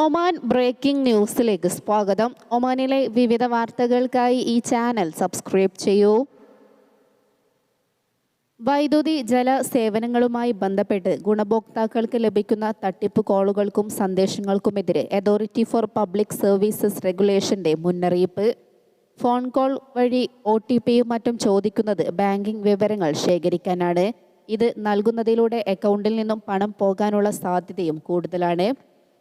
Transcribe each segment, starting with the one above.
Oman breaking ന്യൂസിലേക്ക് സ്വാഗതം. ഒമാനിലെ വിവിധ വാർത്തകൾക്കായി ഈ ചാനൽ സബ്സ്ക്രൈബ് ചെയ്യൂ. വൈദ്യുതി ജല സേവനങ്ങളുമായി ബന്ധപ്പെട്ട് ഗുണഭോക്താക്കൾക്ക് ലഭിക്കുന്ന തട്ടിപ്പ് കോളുകൾക്കും സന്ദേശങ്ങൾക്കുമെതിരെ അതോറിറ്റി ഫോർ പബ്ലിക് സർവീസസ് റെഗുലേഷന്റെ മുന്നറിയിപ്പ്. ഫോൺ കോൾ വഴി ഒ ടി പിയും മറ്റും ചോദിക്കുന്നത് ബാങ്കിംഗ് വിവരങ്ങൾ ശേഖരിക്കാനാണ്. ഇത് നൽകുന്നതിലൂടെ അക്കൗണ്ടിൽ നിന്നും പണം പോകാനുള്ള സാധ്യതയും കൂടുതലാണ്.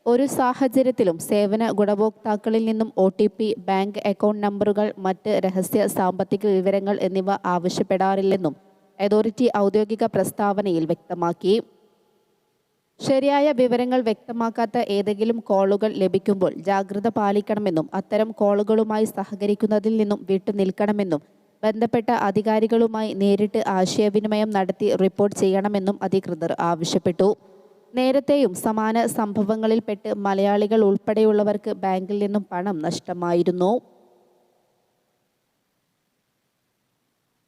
ഒരു സാഹചര്യത്തിലും സേവന ഗുണഭോക്താക്കളിൽ നിന്നും O T P bank account നമ്പറുകൾ മറ്റ് രഹസ്യ സാമ്പത്തിക വിവരങ്ങൾ എന്നിവ ആവശ്യപ്പെടാറില്ലെന്നും അതോറിറ്റി ഔദ്യോഗിക പ്രസ്താവനയിൽ വ്യക്തമാക്കി. ശരിയായ വിവരങ്ങൾ വ്യക്തമാക്കാത്ത ഏതെങ്കിലും കോളുകൾ ലഭിക്കുമ്പോൾ ജാഗ്രത പാലിക്കണമെന്നും അത്തരം കോളുകളുമായി സഹകരിക്കുന്നതിൽ നിന്നും വിട്ടുനിൽക്കണമെന്നും ബന്ധപ്പെട്ട അധികാരികളുമായി നേരിട്ട് ആശയവിനിമയം നടത്തി റിപ്പോർട്ട് ചെയ്യണമെന്നും അധികൃതർ ആവശ്യപ്പെട്ടു. നേരത്തെയും സമാന സംഭവങ്ങളിൽപ്പെട്ട് മലയാളികൾ ഉൾപ്പെടെയുള്ളവർക്ക് ബാങ്കിൽ നിന്നും പണം നഷ്ടമായിരുന്നു.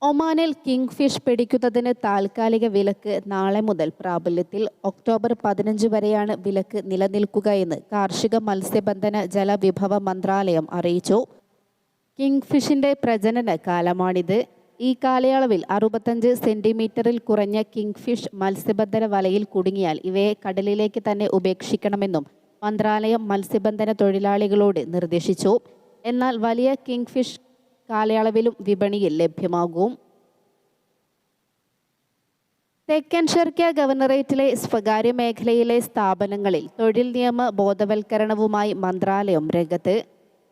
ഒമാനിൽ കിങ് ഫിഷ് പിടിക്കുന്നതിന് താൽക്കാലിക വിലക്ക് നാളെ മുതൽ പ്രാബല്യത്തിൽ ഒക്ടോബർ പതിനഞ്ച് വരെയാണ് വിലക്ക് നിലനിൽക്കുകയെന്ന് കാർഷിക മത്സ്യബന്ധന ജലവിഭവ മന്ത്രാലയം അറിയിച്ചു. കിങ് ഫിഷിന്റെ പ്രജനന കാലമാണിത് ഈ കാലയളവിൽ അറുപത്തഞ്ച് സെന്റിമീറ്ററിൽ കുറഞ്ഞ കിങ് ഫിഷ് മത്സ്യബന്ധന വലയിൽ കുടുങ്ങിയാൽ ഇവയെ കടലിലേക്ക് തന്നെ ഉപേക്ഷിക്കണമെന്നും മന്ത്രാലയം മത്സ്യബന്ധന തൊഴിലാളികളോട് നിർദ്ദേശിച്ചു. എന്നാൽ വലിയ കിങ് ഫിഷ് കാലയളവിലും വിപണിയിൽ ലഭ്യമാകും. തെക്കൻ ഷെർക്ക ഗവർണറേറ്റിലെ സ്വകാര്യ മേഖലയിലെ സ്ഥാപനങ്ങളിൽ തൊഴിൽ നിയമ ബോധവൽക്കരണവുമായി മന്ത്രാലയം രംഗത്ത്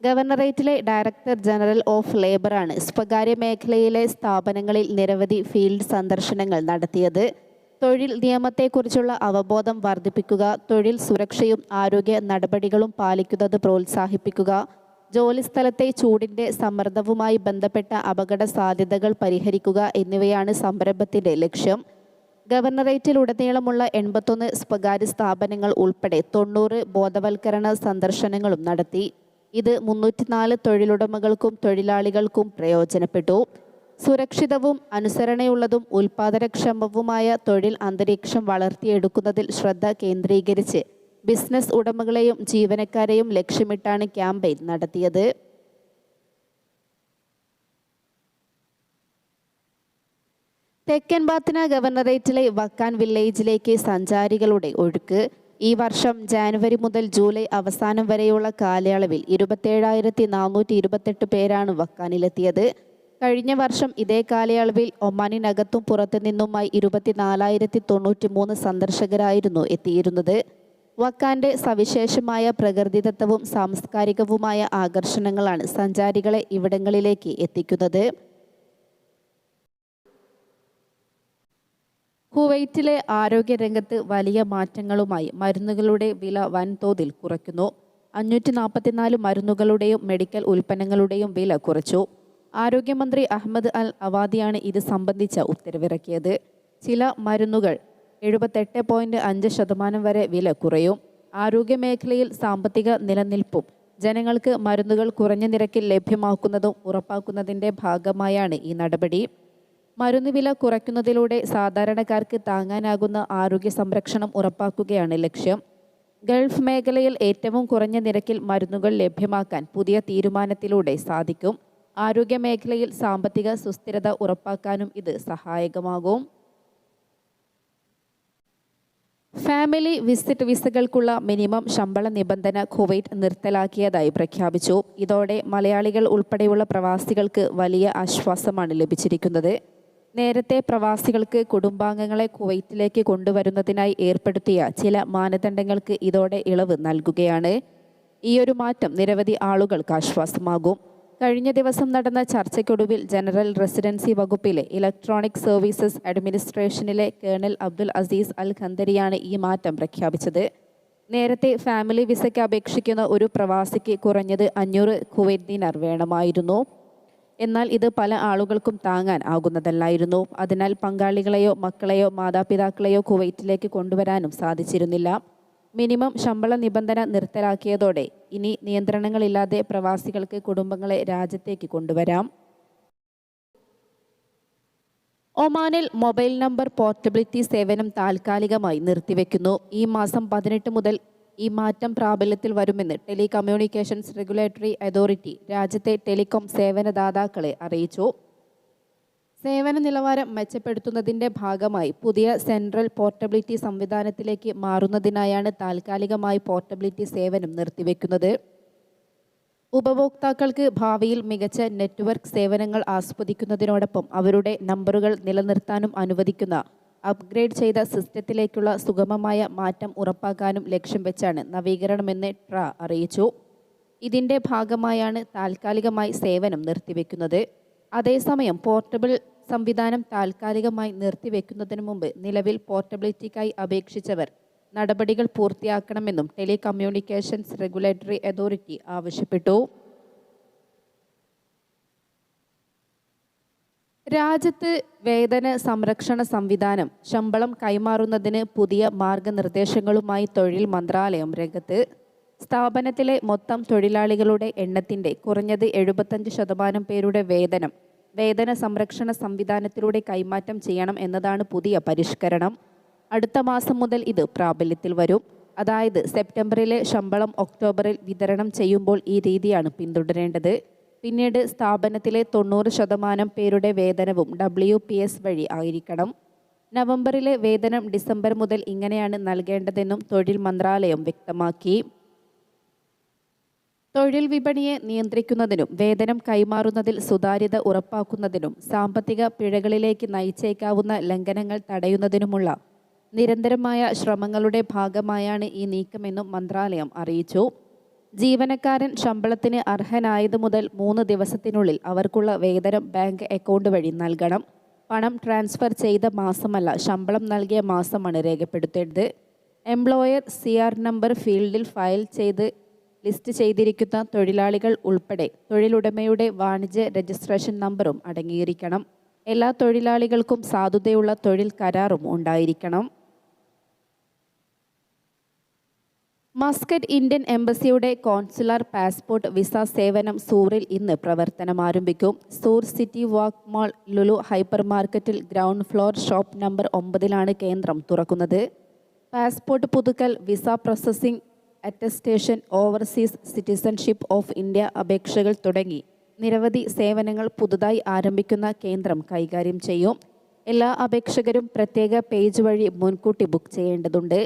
ഗവർണറേറ്റിലെ ഡയറക്ടർ ജനറൽ ഓഫ് ലേബറാണ് സ്വകാര്യ മേഖലയിലെ സ്ഥാപനങ്ങളിൽ നിരവധി ഫീൽഡ് സന്ദർശനങ്ങൾ നടത്തിയത്. തൊഴിൽ നിയമത്തെക്കുറിച്ചുള്ള അവബോധം വർദ്ധിപ്പിക്കുക തൊഴിൽ സുരക്ഷയും ആരോഗ്യ നടപടികളും പാലിക്കുന്നത് പ്രോത്സാഹിപ്പിക്കുക ജോലിസ്ഥലത്തെ ചൂടിന്റെ സമ്മർദ്ദവുമായി ബന്ധപ്പെട്ട അപകട സാധ്യതകൾ പരിഹരിക്കുക എന്നിവയാണ് സംരംഭത്തിന്റെ ലക്ഷ്യം. ഗവർണറേറ്റിലുടനീളമുള്ള എൺപത്തൊന്ന് സ്വകാര്യ സ്ഥാപനങ്ങൾ ഉൾപ്പെടെ തൊണ്ണൂറ് ബോധവൽക്കരണ സന്ദർശനങ്ങളും നടത്തി. ഇത് മുന്നൂറ്റിനാല് തൊഴിലുടമകൾക്കും തൊഴിലാളികൾക്കും പ്രയോജനപ്പെട്ടു. സുരക്ഷിതവും അനുസരണയുള്ളതും ഉൽപാദനക്ഷമവുമായ തൊഴിൽ അന്തരീക്ഷം വളർത്തിയെടുക്കുന്നതിൽ ശ്രദ്ധ കേന്ദ്രീകരിച്ച് ബിസിനസ് ഉടമകളെയും ജീവനക്കാരെയും ലക്ഷ്യമിട്ടാണ് ക്യാമ്പയിൻ നടത്തിയത്. തെക്കൻ ബാത്തിന ഗവർണറേറ്റിലെ വക്കാൻ വില്ലേജിലേക്ക് സഞ്ചാരികളുടെ ഒഴുക്ക് ഈ വർഷം ജാനുവരി മുതൽ ജൂലൈ അവസാനം വരെയുള്ള കാലയളവിൽ ഇരുപത്തേഴായിരത്തി നാനൂറ്റി ഇരുപത്തെട്ട് പേരാണ് വക്കാനിലെത്തിയത്. കഴിഞ്ഞ വർഷം ഇതേ കാലയളവിൽ ഒമാനിനകത്തും പുറത്തു നിന്നുമായി ഇരുപത്തിനാലായിരത്തി തൊണ്ണൂറ്റി മൂന്ന് സന്ദർശകരായിരുന്നു എത്തിയിരുന്നത്. വക്കാന്റെ സവിശേഷമായ പ്രകൃതിദത്തവും സാംസ്കാരികവുമായ ആകർഷണങ്ങളാണ് സഞ്ചാരികളെ ഇവിടങ്ങളിലേക്ക് എത്തിക്കുന്നത്. കുവൈറ്റിലെ ആരോഗ്യരംഗത്ത് വലിയ മാറ്റങ്ങളുമായി മരുന്നുകളുടെ വില വൻതോതിൽ കുറയ്ക്കുന്നു. അഞ്ഞൂറ്റി നാൽപ്പത്തിനാല് മരുന്നുകളുടെയും മെഡിക്കൽ ഉൽപ്പന്നങ്ങളുടെയും വില കുറച്ചു. ആരോഗ്യമന്ത്രി അഹമ്മദ് അൽ അവാദിയാണ് ഇത് സംബന്ധിച്ച ഉത്തരവിറക്കിയത്. ചില മരുന്നുകൾ എഴുപത്തെട്ട് പോയിന്റ് അഞ്ച് ശതമാനം വരെ വില കുറയും. ആരോഗ്യമേഖലയിൽ സാമ്പത്തിക നിലനിൽപ്പും ജനങ്ങൾക്ക് മരുന്നുകൾ കുറഞ്ഞ നിരക്കിൽ ലഭ്യമാക്കുന്നതും ഉറപ്പാക്കുന്നതിന്റെ ഭാഗമായാണ് ഈ നടപടി. മരുന്ന് വില കുറയ്ക്കുന്നതിലൂടെ സാധാരണക്കാർക്ക് താങ്ങാനാകുന്ന ആരോഗ്യ സംരക്ഷണം ഉറപ്പാക്കുകയാണ് ലക്ഷ്യം. ഗൾഫ് മേഖലയിൽ ഏറ്റവും കുറഞ്ഞ നിരക്കിൽ മരുന്നുകൾ ലഭ്യമാക്കാൻ പുതിയ തീരുമാനത്തിലൂടെ സാധിക്കും. ആരോഗ്യ മേഖലയിൽ സാമ്പത്തിക സുസ്ഥിരത ഉറപ്പാക്കാനും ഇത് സഹായകമാകും. ഫാമിലി വിസിറ്റ് വിസകൾക്കുള്ള മിനിമം ശമ്പള നിബന്ധന കുവൈറ്റ് നിർത്തലാക്കിയതായി പ്രഖ്യാപിച്ചു. ഇതോടെ മലയാളികൾ ഉൾപ്പെടെയുള്ള പ്രവാസികൾക്ക് വലിയ ആശ്വാസമാണ് ലഭിച്ചിരിക്കുന്നത്. നേരത്തെ പ്രവാസികൾക്ക് കുടുംബാംഗങ്ങളെ കുവൈറ്റിലേക്ക് കൊണ്ടുവരുന്നതിനായി ഏർപ്പെടുത്തിയ ചില മാനദണ്ഡങ്ങൾക്ക് ഇതോടെ ഇളവ് നൽകുകയാണ്. ഈയൊരു മാറ്റം നിരവധി ആളുകൾക്ക് ആശ്വാസമാകും. കഴിഞ്ഞ ദിവസം നടന്ന ചർച്ചയ്ക്കൊടുവിൽ ജനറൽ റെസിഡൻസി വകുപ്പിലെ ഇലക്ട്രോണിക് സർവീസസ് അഡ്മിനിസ്ട്രേഷനിലെ കേണൽ അബ്ദുൽ അസീസ് അൽ ഖന്തരിയാണ് ഈ മാറ്റം പ്രഖ്യാപിച്ചത്. നേരത്തെ ഫാമിലി വിസയ്ക്ക് അപേക്ഷിക്കുന്ന ഒരു പ്രവാസിക്ക് കുറഞ്ഞത് അഞ്ഞൂറ് കുവൈറ്റ് ദിനാർ വേണമായിരുന്നു. എന്നാൽ ഇത് പല ആളുകൾക്കും താങ്ങാൻ ആകുന്നതല്ലായിരുന്നു. അതിനാൽ പങ്കാളികളെയോ മക്കളെയോ മാതാപിതാക്കളെയോ കുവൈറ്റിലേക്ക് കൊണ്ടുവരാനും സാധിച്ചിരുന്നില്ല. മിനിമം ശമ്പള നിബന്ധന നിർത്തലാക്കിയതോടെ ഇനി നിയന്ത്രണങ്ങളില്ലാതെ പ്രവാസികൾക്ക് കുടുംബങ്ങളെ രാജ്യത്തേക്ക് കൊണ്ടുവരാം. ഒമാനിൽ മൊബൈൽ നമ്പർ പോർട്ടബിലിറ്റി സേവനം താൽക്കാലികമായി നിർത്തിവെക്കുന്നു. ഈ മാസം പതിനെട്ട് മുതൽ ഈ മാറ്റം പ്രാബല്യത്തിൽ വരുമെന്ന് ടെലികമ്മ്യൂണിക്കേഷൻസ് റെഗുലേറ്ററി അതോറിറ്റി രാജ്യത്തെ ടെലികോം സേവനദാതാക്കളെ അറിയിച്ചു. സേവന നിലവാരം മെച്ചപ്പെടുത്തുന്നതിന്റെ ഭാഗമായി പുതിയ സെൻട്രൽ പോർട്ടബിലിറ്റി സംവിധാനത്തിലേക്ക് മാറുന്നതിനായാണ് താൽക്കാലികമായി പോർട്ടബിലിറ്റി സേവനം നിർത്തിവെക്കുന്നത്. ഉപഭോക്താക്കൾക്ക് ഭാവിയിൽ മികച്ച നെറ്റ്വർക്ക് സേവനങ്ങൾ ആസ്വദിക്കുന്നതിനോടൊപ്പം അവരുടെ നമ്പറുകൾ നിലനിർത്താനും അനുവദിക്കുന്ന അപ്ഗ്രേഡ് ചെയ്ത സിസ്റ്റത്തിലേക്കുള്ള സുഗമമായ മാറ്റം ഉറപ്പാക്കാനും ലക്ഷ്യം വെച്ചാണ് നവീകരണമെന്ന് ട്ര അറിയിച്ചു. ഇതിന്റെ ഭാഗമായാണ് താൽക്കാലികമായി സേവനം നിർത്തിവെക്കുന്നത്. അതേസമയം പോർട്ടബിൾ സംവിധാനം താൽക്കാലികമായി നിർത്തിവെക്കുന്നതിന് മുമ്പ് നിലവിൽ പോർട്ടബിലിറ്റിക്കായി അപേക്ഷിച്ചവർ നടപടികൾ പൂർത്തിയാക്കണമെന്നും ടെലികമ്മ്യൂണിക്കേഷൻസ് റെഗുലേറ്ററി അതോറിറ്റി ആവശ്യപ്പെട്ടു. രാജ്യത്ത് വേതന സംരക്ഷണ സംവിധാനം ശമ്പളം കൈമാറുന്നതിന് പുതിയ മാർഗനിർദ്ദേശങ്ങളുമായി തൊഴിൽ മന്ത്രാലയം രംഗത്ത്. സ്ഥാപനത്തിലെ മൊത്തം തൊഴിലാളികളുടെ എണ്ണത്തിന്റെ കുറഞ്ഞത് എഴുപത്തഞ്ച് ശതമാനം പേരുടെ വേതനം. വേതന സംരക്ഷണ സംവിധാനത്തിലൂടെ കൈമാറ്റം ചെയ്യണം എന്നതാണ് പുതിയ പരിഷ്കരണം. അടുത്ത മാസം മുതൽ ഇത് പ്രാബല്യത്തിൽ വരും. അതായത് സെപ്റ്റംബറിലെ ശമ്പളം ഒക്ടോബറിൽ വിതരണം ചെയ്യുമ്പോൾ ഈ രീതിയാണ് പിന്തുടരേണ്ടത്. പിന്നീട് സ്ഥാപനത്തിലെ തൊണ്ണൂറ് ശതമാനം പേരുടെ വേതനവും ഡബ്ല്യു പി എസ് വഴി ആയിരിക്കണം. നവംബറിലെ വേതനം ഡിസംബർ മുതൽ ഇങ്ങനെയാണ് നൽകേണ്ടതെന്നും തൊഴിൽ മന്ത്രാലയം വ്യക്തമാക്കി. തൊഴിൽ വിപണിയെ നിയന്ത്രിക്കുന്നതിനും വേതനം കൈമാറുന്നതിൽ സുതാര്യത ഉറപ്പാക്കുന്നതിനും സാമ്പത്തിക പിഴകളിലേക്ക് നയിച്ചേക്കാവുന്ന ലംഘനങ്ങൾ തടയുന്നതിനുമുള്ള നിരന്തരമായ ശ്രമങ്ങളുടെ ഭാഗമായാണ് ഈ നീക്കമെന്നും മന്ത്രാലയം അറിയിച്ചു. ജീവനക്കാരൻ ശമ്പളത്തിന് അർഹനായത് മുതൽ മൂന്ന് ദിവസത്തിനുള്ളിൽ അവർക്കുള്ള വേതനം ബാങ്ക് അക്കൗണ്ട് വഴി നൽകണം. പണം ട്രാൻസ്ഫർ ചെയ്ത മാസമല്ല ശമ്പളം നൽകിയ മാസമാണ് രേഖപ്പെടുത്തേണ്ടത്. എംപ്ലോയർ സി ആർ നമ്പർ ഫീൽഡിൽ ഫയൽ ചെയ്ത് ലിസ്റ്റ് ചെയ്തിരിക്കുന്ന തൊഴിലാളികൾ ഉൾപ്പെടെ തൊഴിലുടമയുടെ വാണിജ്യ രജിസ്ട്രേഷൻ നമ്പറും അടങ്ങിയിരിക്കണം. എല്ലാ തൊഴിലാളികൾക്കും സാധുതയുള്ള തൊഴിൽ കരാറും ഉണ്ടായിരിക്കണം. മസ്കറ്റ് ഇന്ത്യൻ എംബസിയുടെ കോൺസുലർ പാസ്പോർട്ട് വിസ സേവനം സൂറിൽ ഇന്ന് പ്രവർത്തനം ആരംഭിക്കും. Sur city walk mall Lulu hyper മാർക്കറ്റിൽ ഗ്രൗണ്ട് ഫ്ലോർ ഷോപ്പ് നമ്പർ ഒമ്പതിലാണ് കേന്ദ്രം തുറക്കുന്നത്. പാസ്പോർട്ട് പുതുക്കൽ visa processing attestation overseas citizenship of India അപേക്ഷകൾ തുടങ്ങി. നിരവധി സേവനങ്ങൾ പുതുതായി ആരംഭിക്കുന്ന കേന്ദ്രം കൈകാര്യം ചെയ്യും. എല്ലാ അപേക്ഷകരും പ്രത്യേക പേജ് വഴി മുൻകൂട്ടി ബുക്ക് ചെയ്യേണ്ടതുണ്ട്.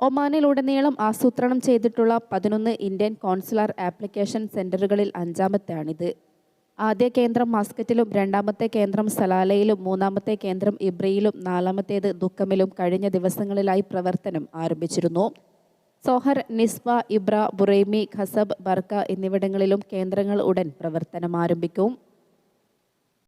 ഒമാനിലുടനീളം ആസൂത്രണം ചെയ്തിട്ടുള്ള പതിനൊന്ന് ഇന്ത്യൻ കോൺസുലർ ആപ്ലിക്കേഷൻ സെന്ററുകളിൽ അഞ്ചാമത്തെയാണിത്. ആദ്യ കേന്ദ്രം മസ്കറ്റിലും രണ്ടാമത്തെ കേന്ദ്രം സലാലയിലും മൂന്നാമത്തെ കേന്ദ്രം ഇബ്രയിലും നാലാമത്തേത് ദുഃഖമിലും കഴിഞ്ഞ ദിവസങ്ങളിലായി പ്രവർത്തനം ആരംഭിച്ചിരുന്നു. Sohar Nizwa Ibra Buraimi Khasab Barka എന്നിവിടങ്ങളിലും കേന്ദ്രങ്ങൾ ഉടൻ പ്രവർത്തനം ആരംഭിക്കും.